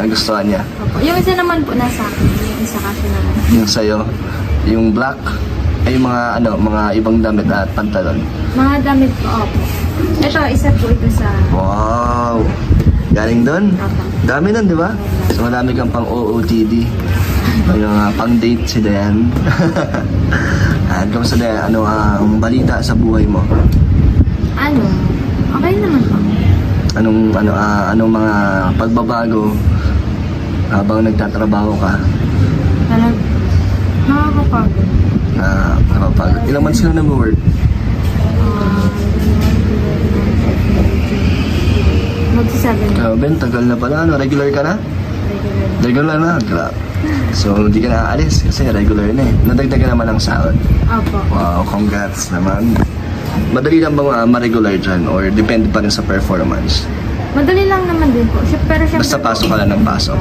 Nagustuhan niya. Opo. Yung isa naman po nasa akin. Yung isa kasi naman. Yung sa'yo, yung black, ay yung mga ano, mga ibang damit at pantalon. Mga damit po, opo. Ito, isa po ito sa... Wow! Galing doon? Opo. Dami nun, di ba? So madami kang pang OOTD. May mga pang date si Dayan. At kamusta Dayan? Ano ang balita sa buhay mo? Ano? Okay naman po. Anong ano ah, anong mga pagbabago habang nagtatrabaho ka? Talag... Nakakapagod. Na nakapag ilang months ka na nag-work? Ah, Magsasabi na. Uh, ben, tagal na pala. Ano, regular ka na? Regular. Regular na. Gra- So, hindi ka na aalis kasi regular na eh. Nadagdagan naman ang sahod. Opo. Wow, congrats naman. Madali lang ba uh, ma-regular dyan or depende pa rin sa performance? Madali lang naman din po. Siya- Pero syempre Basta po, pasok ka lang ng pasok.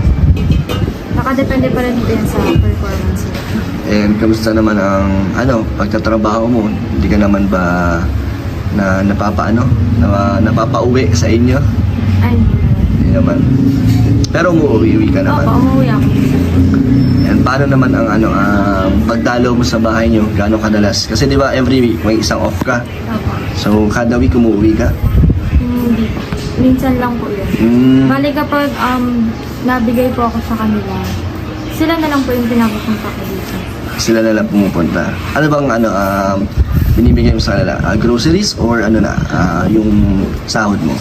Nakadepende pa rin din sa performance. And kamusta naman ang ano, pagtatrabaho mo? Hindi ka naman ba na napapaano, na napapauwi sa inyo? Ay, Hindi naman. Pero umuwi ka naman. opo, umuwi ako. And paano naman ang ano, ang pagdalo mo sa bahay nyo? Gaano kadalas? Kasi di ba every week may isang off ka. Opo. So kada week umuwi ka. Hindi po. Minsan lang po yun. Mm, Bali kapag um, nabigay po ako sa kanila, sila na lang po yung pinapapunta ko dito. sila na lang pumupunta. Ano bang ano, um, binibigay mo sa kanila? Ah, groceries or ano na, ah, yung sahod mo?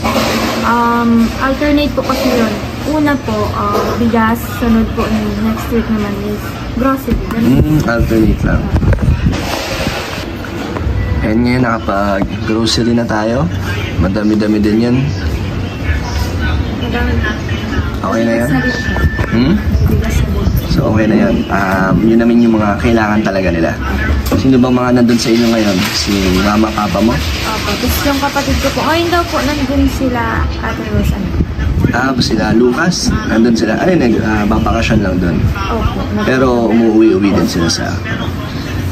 Um, alternate po kasi yun. Una po, uh, bigas. Sunod po yung next week naman is grocery. Mm, alternate lang. And ngayon nakapag grocery na tayo. Madami-dami din yan. Okay na yan? Hmm? So okay na yan. Um, yun namin yung mga kailangan talaga nila. Sino bang mga nandun sa inyo ngayon? Si mama, papa mo? Opo. Tapos yung kapatid ko po, ngayon daw po nandun sila Ate Rose. Ano? Ah, sila Lucas. Nandun sila. Ano yun, uh, babakasyon lang dun. Opo. nag- Pero umuwi-uwi din sila sa...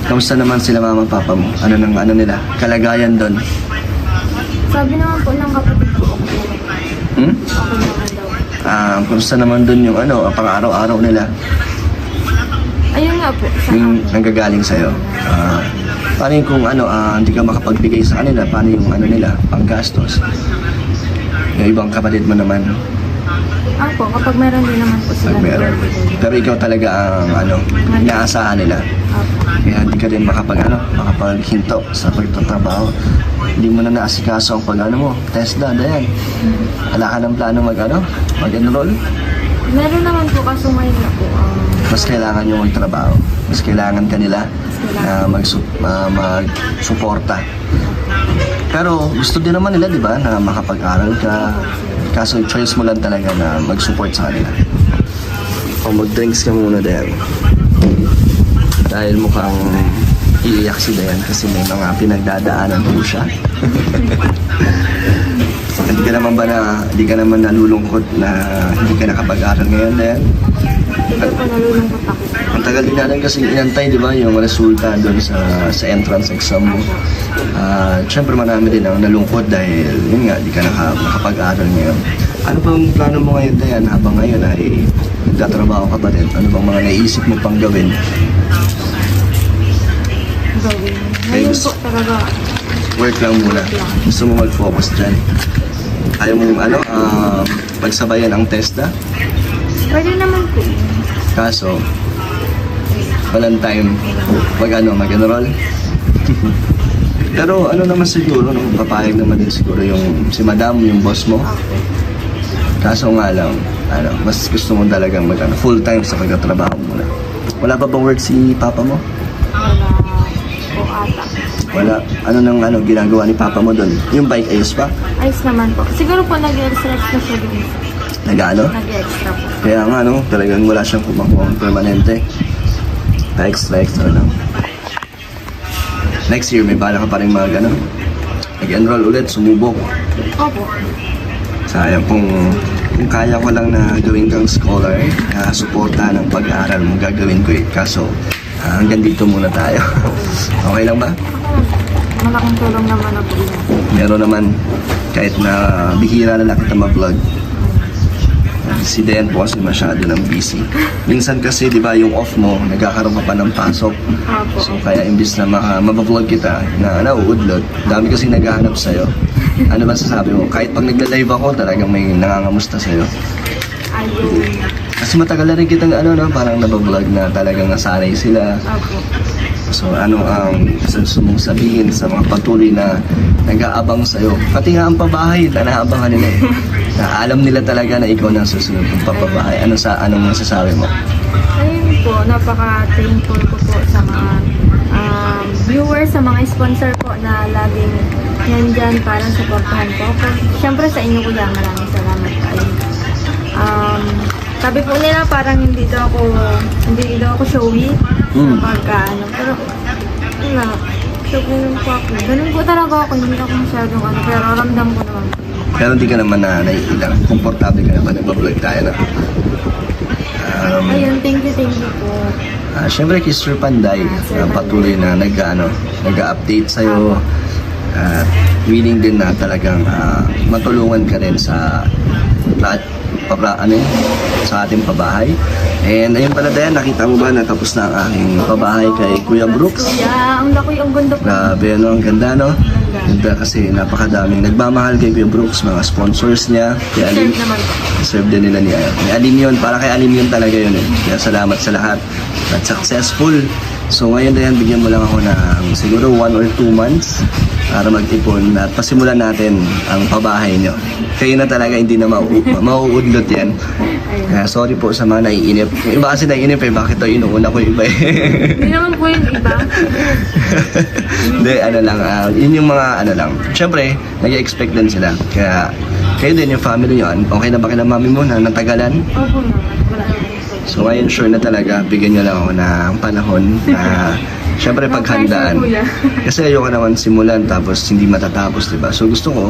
Kamusta naman sila mama, papa mo? Ano nang ano nila? Kalagayan doon? Sabi naman po ng kapatid. Hmm? Ah, kamusta naman doon yung ano, pang araw-araw nila? Ayun nga po. Sa Yung nanggagaling sa'yo? Ah, paano yung kung ano, ah, hindi ka makapagbigay sa kanila? Paano yung ano nila, panggastos? Yung ibang kapatid mo naman, Ako, kapag meron din naman po sila. pag meron. Pero ikaw talaga ang ano, inaasahan nila. Opo. Ka din makapag ano, makapaghinto sa pagtatrabaho. Hindi mo na naasikaso ang pag ano mo, TESDA, dayan. Wala ka ng plano mag ano, mag-enroll. Meron naman po kaso ngayon na po. Um, Mas kailangan nyo magtrabaho. Mas kailangan kanila na mag mag-suporta. Pero gusto din naman nila, di ba, na makapag-aral ka. Kaso choice mo lang talaga na mag-support sa kanila. O mag-drinks ka muna, Dayan. Dahil mukhang iiyak si Dayan kasi may mga pinagdadaanan po siya. hindi ka naman ba na, hindi ka naman nalulungkot na hindi ka nakapag-aral ngayon, Dayan? Ako. Ang tagal din natin kasi inantay, di ba, yung resulta doon sa, sa entrance exam mo. Ah, Siyempre marami din ang nalungkot dahil, yun nga, di ka naka, nakapag-aral ngayon. Ano bang plano mo ngayon, Dayan, habang ngayon ay nagtatrabaho ka pa din? Ano bang mga naisip mo pang gawin? Gawin. Ngayon po talaga. Work lang muna. Gusto mo mag-focus dyan. Ayaw mo yung ano, ah, pagsabayan ang TESDA. Pwede naman po. Kaso, walang time mag ano, mag-enroll. Pero ano naman siguro, no, papayag naman din siguro yung si madam, yung boss mo. Kaso nga lang, ano, mas gusto mo talagang mag ano, full time sa pagtatrabaho muna. Wala pa bang work si papa mo? Wala. Wala. Ano nang ano ginagawa ni papa mo doon? Yung bike ayos pa? Ayos naman po. Siguro po nag-extra na siya din. Nag-ano? Nag-extra po. Kaya nga no, talagang wala siyang kumakuha permanente. Pa-extra extra lang. Next year, may bala ka pa rin mag ano, nag-enroll ulit, sumubok. Opo. Sayang kung, kung kaya ko lang na gawin kang scholar, na suporta ng pag-aaral mo, gagawin ko eh. Kaso, ah, hanggang dito muna tayo. okay lang ba? Malaking tulong naman na po yun. Meron naman, kahit na bihira na lang kita mag-vlog, Si Dayan po kasi masyado ng busy. Minsan kasi, di ba, yung off mo, nagkakaroon ka pa ng pasok. Opo. So, kaya imbis na maka, mabavlog kita na nauudlot, dami kasi naghahanap sa'yo. Ano ba sasabi mo? Kahit pag nagla-live ako, talagang may nangangamusta sa'yo. Ayun. Kasi matagal na rin kitang ano, no, parang nabablog na talagang nasanay sila. Opo. So ano ang gusto mong sabihin sa mga patuloy na nag-aabang sa'yo? Pati nga ang pabahay, na naabangan nila eh. Na alam nila talaga na ikaw na susunod ng papabahay. Ano sa anong masasabi mo? Ayun po, napaka-thankful ko po sa mga um, viewers, sa mga sponsor po na laging nandyan para supportahan po. Siyempre sa inyo kuya, maraming salamat po. Um, sabi po nila parang hindi daw ako hindi daw ako showy Mm. pagka ano. Pero, wala. So, ganun po ako. Ganun po talaga ako. Hindi ako masyadong ano. Pero ramdam ko naman. Pero hindi ka naman na naiilang. Komportable ka naman nagbablog tayo na. Um, Ayun, thank you, thank you po. Ah, Siyempre kay Sir Panday, na patuloy na nag, ano, nag-update sa'yo. At willing din na talagang ah, matulungan ka rin sa lahat para ano sa ating pabahay. And ayun pala Dayan, nakita mo ba na tapos na ang aking pabahay kay Kuya Brooks? Kuya, ang laki, ang ganda po. Grabe, ano, ang ganda, no? Ganda kasi napakadaming nagmamahal kay Kuya Brooks, mga sponsors niya. Kaya Serve naman po. serve din nila ni, ni Alim yun. Para kay Alim yun talaga yun eh. Kaya salamat sa lahat. At successful. So ngayon yan, bigyan mo lang ako ng siguro one or two months para mag-ipon at pasimulan natin ang pabahay nyo. Kayo na talaga hindi na mau mauudlot yan. Kaya sorry po sa mga naiinip. Yung iba kasi naiinip eh, bakit ito inuuna ko yung iba eh. Hindi naman po yung iba. Hindi, ano lang, ah, yun yung mga ano lang. Siyempre, nag-expect din sila. Kaya, kayo din, yung family nyo, okay na ba kina mami mo na natagalan? Opo naman. Wala. So ngayon sure na talaga, bigyan nyo lang ako ng panahon na syempre paghandaan. Kasi ayoko naman simulan tapos hindi matatapos, di ba? So gusto ko,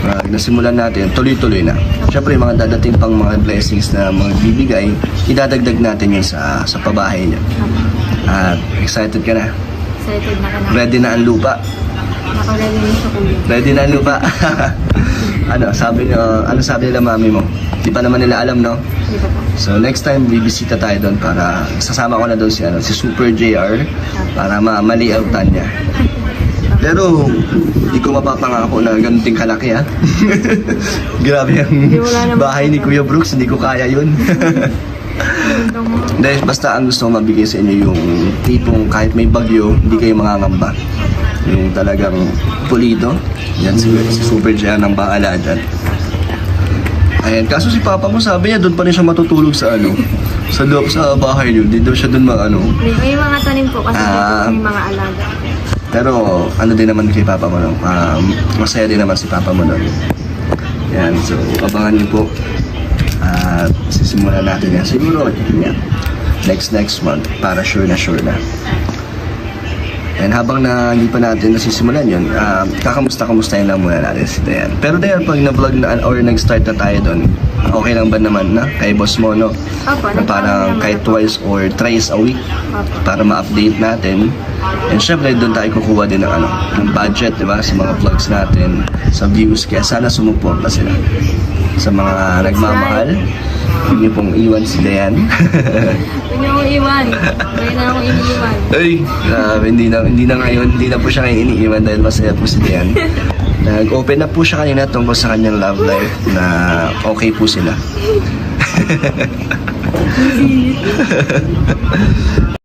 pag nasimulan natin, tuloy-tuloy na. Syempre yung mga dadating pang mga blessings na magbibigay, idadagdag natin yun sa, sa pabahay niyo. At excited ka na? Excited na ka na. Ready na ang lupa? Nakalagay niyo sa kuya. Ready na ang lupa? ano, sabi niyo, ano sabi nila mami mo? Di pa naman nila alam, no? Hindi pa po. So next time bibisita tayo doon para sasama ko na doon si ano si Super JR para ma malioutan niya. Pero hindi ko mapapangako na ganun ting kalaki ha. Grabe ang bahay ni Kuya Brooks, hindi ko kaya yun. Dahil basta ang gusto ko mabigay sa inyo yung tipong kahit may bagyo, hindi kayo mangangamba. Yung talagang pulido. Yan si, si Super JR ng bahala dyan. Ayan, kaso si Papa mo sabi niya doon pa rin siya matutulog sa ano, sa loob sa bahay niyo. Di daw siya doon mag ano. May, may mga tanim po kasi Ah. may mga alaga. Pero ano din naman kay Papa mo no? Um, masaya din naman si Papa mo doon. Yan, so abangan niyo po. At sisimulan natin yan. Siguro, yan. Next next month para sure na sure na. And habang na hindi pa natin nasisimulan yun, um, kakamusta-kamustahin lang muna natin si Dayan. Pero Dayan, pag na-vlog na or nag-start na tayo doon, okay lang ba naman na kay boss mo, no? Opo, Na parang kahit twice or thrice a week Opo. para ma-update natin. And syempre, doon tayo kukuha din ng, ano, ng budget, di ba? Sa mga vlogs natin, sa views. Kaya sana sumuporta sila. Sa mga nagmamahal, huwag niyo pong iwan si Dayan. Huwag niyo akong iwan. Huwag na akong iniiwan. Ay, grabe, hindi na, hindi na ngayon, hindi na po siya ngayon iniiwan dahil masaya po si Dayan. Nag-open na po siya kanina tungkol sa kanyang love life na okay po sila.